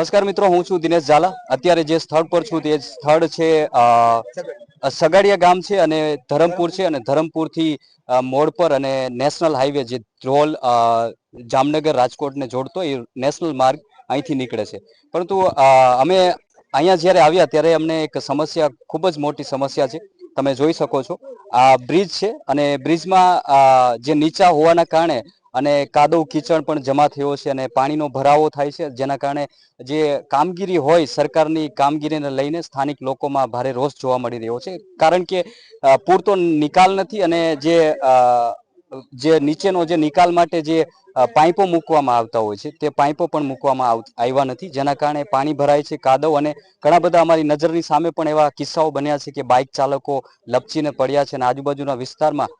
નમસ્કાર મિત્રો, હું છું દિનેશ ઝાલા. અત્યારે જે સ્થળ પર છું તે સ્થળ છે સગાડિયા ગામ છે અને ધરમપુર છે અને ધરમપુરથી મોડ પર અને નેશનલ હાઈવે જે ધ્રોલ જામનગર રાજકોટને જોડતો એ નેશનલ માર્ગ અહીંથી નીકળે છે. પરંતુ અમે અહીંયા જ્યારે આવ્યા ત્યારે અમને એક સમસ્યા, ખૂબ જ મોટી સમસ્યા છે. તમે જોઈ શકો છો. આ બ્રિજ છે અને બ્રિજમાં જે નીચા હોવાના કારણે અને કાદવ કીચડ પણ જમા થયો છે અને પાણીનો ભરાવો થાય છે. જેના કારણે જે કામગીરી હોય સરકારની કામગીરીને લઈને સ્થાનિક લોકોમાં ભારે રોષ જોવા મળી રહ્યો છે. કારણ કે પૂરતો નિકાલ નથી અને જે જે નીચેનો જે નિકાલ માટે જે પાઇપો મૂકવામાં આવતા હોય છે તે પાઇપો પણ મૂકવામાં આવ્યા નથી. જેના કારણે પાણી ભરાય છે કાદવ અને ઘણા બધા અમારી નજરની સામે પણ એવા કિસ્સાઓ બન્યા છે કે બાઇક ચાલકો લપચીને પડ્યા છે અને આજુબાજુના વિસ્તારમાં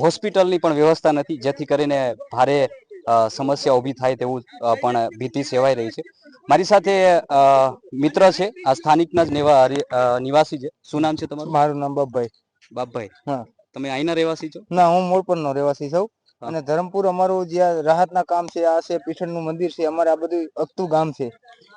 હોસ્પિટલની પણ વ્યવસ્થા નથી જેથી કરીને ભારે સમસ્યા ઊભી થાય તેવું પણ ભીતિ સેવાઈ રહી છે. મારી સાથે મિત્ર છે આ સ્થાનિકના જ નિવાસી છે. શું નામ છે તમારું? મારું નામ બબ્ભાઈ બાપભાઈ. હા. તમે અહીંના રહેવાસી છો? ના હું મૂળપર રહેવાસી છું. અને ધરમપુર અમારું જ્યાં રાહતના કામ છે આ છે પીઠણનું મંદિર છે અમારે આ બધું અગતું ગામ છે.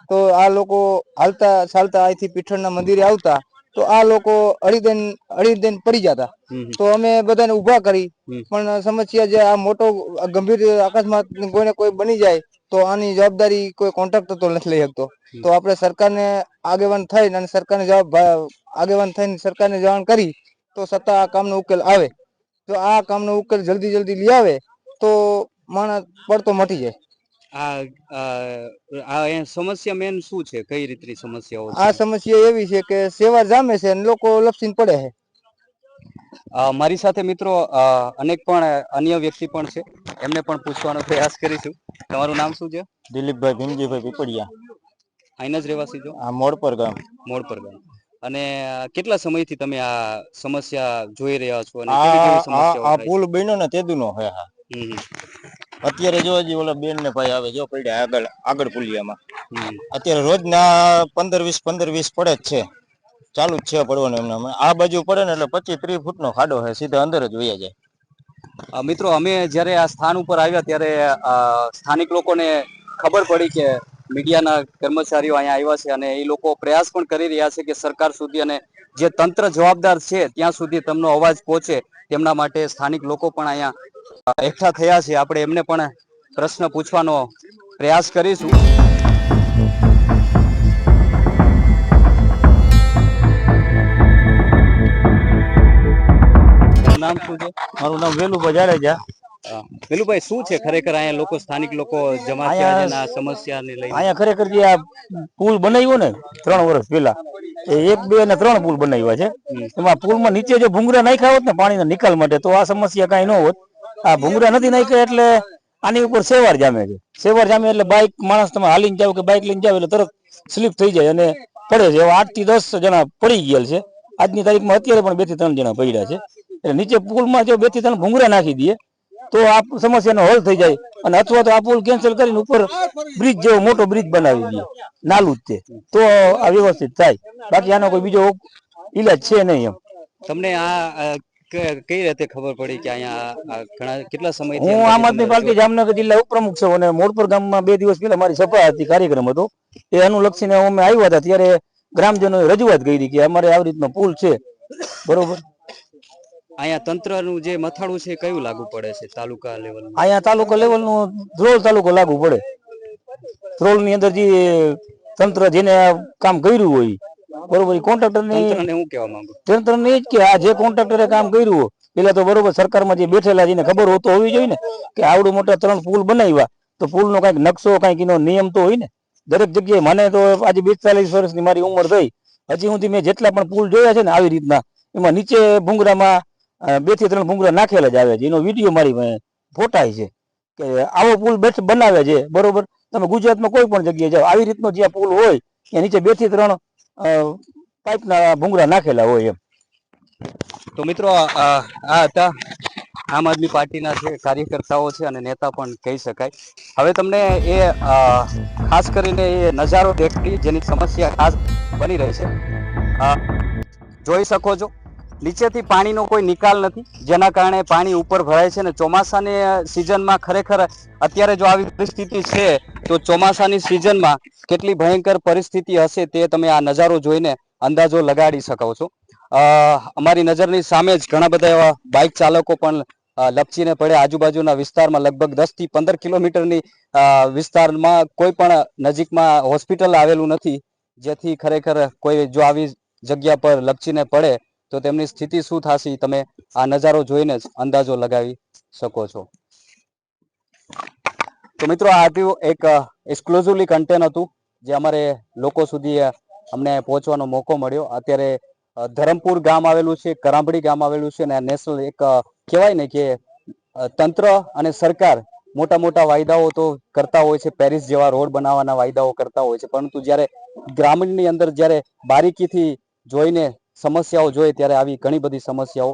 તો આ લોકો હાલતા ચાલતા અહીંથી પીઠણના મંદિરે આવતા તો આ લોકો અડીદેન અડીદેન પડી જતા. તો અમે બધાને ઊભા કરી પણ સમસ્યા જે આ મોટો ગંભીર અકસ્માત કોઈને કોઈ બની જાય તો આની જવાબદારી કોઈ કોન્ટ્રાક્ટર તો નથી લઈ શકતો. તો આપણે સરકારને આગેવાન થઈને અને સરકારને જવાબ આગેવાન થઈને સરકારને જવાન કરી તો છતાં આ કામનો ઉકેલ આવે. જો આ કામનો ઉકેલ જલ્દી જલ્દી લઈ આવે તો માણસ પડતો મટી જાય. આ સમસ્યા મેન શું છે? કઈ રીતની સમસ્યાઓ આ સમસ્યા એવી છે કે સેવા જામે છે અને લોકો લપસીને પડે છે. મારી સાથે મિત્રો અનેક પણ અન્ય વ્યક્તિ પણ છે. એમને પણ પૂછવાનો પ્રયાસ કરીશું. તમારું નામ શું છે? દિલીપભાઈ ભીમજીભાઈ પીપળિયા. અહીંના જ રહેવાસી છો? આ મોડપર ગામ. મોડ પર ગામ. અને કેટલા સમયથી તમે આ સમસ્યા જોઈ રહ્યા છો અને કેવી કેવી આ આ સમસ્યાઓ આ પુલ બન્યો ને તેદુનો હે હા. અત્યારે જો હજી ઓલા બેન ને ભાઈ આવે જો પડ્યા આગળ આગળ પુલિયામાં. અત્યારે રોજ ના પંદર વીસ પંદર વીસ પડે જ છે. ચાલુ જ છે પડવાનું એમને આ બાજુ પડે ને એટલે પચીસ ત્રીસ ફૂટ નો ખાડો છે સીધા અંદર જ વયા જાય. મિત્રો અમે જયારે આ સ્થાન ઉપર આવ્યા ત્યારે સ્થાનિક લોકોને ખબર પડી કે મીડિયાના કર્મચારીઓ અહીંયા આવ્યા છે અને એ લોકો પ્રયાસ પણ કરી રહ્યા છે કે સરકાર સુધી અને જે તંત્ર જવાબદાર છે ત્યાં સુધી તેમનો અવાજ પહોંચે. તેમના માટે સ્થાનિક લોકો પણ અહીંયા એકઠા થયા છે. આપણે એમને પણ પ્રશ્ન પૂછવાનો પ્રયાસ કરીશું. નામ શું છે? મારું નામ વેલુ બજારે અ, વેલુભાઈ શું છે ખરેખર અહીંયા લોકો સ્થાનિક લોકો જમા થયા છે આ સમસ્યાને લઈને? અહીંયા ખરેખર જે આ પુલ બનાવ્યો ને ત્રણ વર્ષ પહેલા એક બે અને ત્રણ પુલ બનાવ્યા છે. એમાં પુલમાં નીચે જો ભૂંગરા નાખ્યા હોત ને પાણીના નિકાલ માટે તો આ સમસ્યા કાંઈ ન હોત. આ ભૂંગરા નથી નાખ્યા એટલે આની ઉપર સેવાર જામે છે. સેવાર જામે એટલે બાઇક માણસ તમે હાલીને જાવ કે બાઇક લઈને જાવ એટલે તરત સ્લીપ થઈ જાય અને પડે છે. આઠથી દસ જણા પડી ગયેલ છે. આજની તારીખમાં અત્યારે પણ બેથી ત્રણ જણા પડ્યા છે. એટલે નીચે પુલમાં જો બેથી ત્રણ ભૂંગરા નાખી દઈએ તો આ સમસ્યાનો હલ થઈ જાય અને અથવા તો આ પુલ કેન્સલ કરીને ઉપર બ્રિજ જેવો મોટો બ્રિજ બનાવી દઈએ નાલું જ તે. તો આ વ્યવસ્થિત થાય. બાકી આનો કોઈ બીજો ઇલાજ છે નહીં એમ. તમને આ કઈ રીતે ખબર પડી કે અહીંયા ઘણા કેટલા સમય હું આમ આદમી પાર્ટી જામનગર જિલ્લા ઉપપ્રમુખ છું અને મોડપુર ગામમાં બે દિવસ પહેલા મારી સભા હતી કાર્યક્રમ હતો. એ અનુલક્ષીને અમે આવ્યા હતા. ત્યારે ગ્રામજનોએ રજૂઆત કરી કે અમારે આવી રીતનો પુલ છે. બરોબર? અહીંયા તંત્રનું જે મથાળું છે કયું લાગુ પડે છે તાલુકા લેવલ અહીંયા તાલુકા લેવલનું ધ્રોલ તાલુકો લાગુ પડે. ધ્રોલની અંદર જે તંત્ર જેને કામ કર્યું હોય બરોબર કોન્ટ્રાક્ટર ને હું કહેવા માંગુ તંત્ર ને જ કે આ જે કોન્ટ્રાક્ટરે કામ કર્યું હોય પેલા તો બરોબર સરકારમાં જે બેઠેલા જેને ખબર હોતો હોવી જોઈએ ને કે આવડું મોટા ત્રણ પુલ બનાવ્યા તો પુલ નો કંઈક નકશો કંઈક એનો નિયમ તો હોય ને દરેક જગ્યાએ મને તો આજે બેતાલીસ વર્ષની મારી ઉંમર થઈ હજી સુધી મેં જેટલા પણ પુલ જોયા છે ને આવી રીતના એમાં નીચે ભૂંગરામાં બેથી ત્રણ ભૂંગરા નાખેલા જ આવે છે. એનો વીડિયો મારી ફોટાય છે કે આવો પુલ બેઠ બનાવે છે. બરોબર? તમે ગુજરાતમાં કોઈ પણ જગ્યાએ જાઓ, આવી રીતનો જે પુલ હોય, ત્યાં નીચે બેથી ત્રણ પાઇપના ભૂંગરા નાખેલા હોય એમ. તો મિત્રો, આ હતા. આમ આદમી પાર્ટીના જે કાર્યકર્તાઓ છે અને નેતા પણ કહી શકાય. હવે તમને એ ખાસ કરીને એ નજારો દેખતી જેની સમસ્યા ખાસ બની રહી છે. જોઈ શકો છો. નીચેથી પાણીનો કોઈ નિકાલ નથી. જેના કારણે પાણી ઉપર ભરાય છે અને ચોમાસાની સિઝનમાં ખરેખર અત્યારે જો આવી પરિસ્થિતિ છે, તો ચોમાસાની સિઝનમાં કેટલી ભયંકર પરિસ્થિતિ હશે તે તમે આ નજારો જોઈને અંદાજો લગાડી શકો છો. અમારી નજરની સામે જ ઘણા બધા એવા બાઇક ચાલકો પણ લપચીને પડે આજુબાજુના વિસ્તારમાં લગભગ દસથી પંદર કિલોમીટરની વિસ્તારમાં કોઈ પણ નજીકમાં હોસ્પિટલ આવેલું નથી. જેથી ખરેખર કોઈ જો આવી જગ્યા પર લપચીને પડે તો તેમની સ્થિતિ શું થશે તમે આ નજારો જોઈને જ અંદાજો લગાવી શકો છો. તો મિત્રો, આ હતું એક એક્સક્લુઝિવલી કન્ટેન્ટ હતું, જે અમારે લોકો સુધી અમને પહોંચવાનો મોકો મળ્યો. અત્યારે ધરમપુર ગામ આવેલું છે, કરાંભડી ગામ આવેલું છે, અને નેશનલ એક કહેવાય ને કે તંત્ર અને સરકાર મોટા મોટા વાયદાઓ તો કરતા હોય છે, પેરિસ જેવા રોડ બનાવવાના વાયદાઓ કરતા હોય છે. પરંતુ જ્યારે ગ્રામીણની અંદર જ્યારે બારીકીથી જોઈને સમસ્યાઓ જોઈએ ત્યારે આવી ઘણી બધી સમસ્યાઓ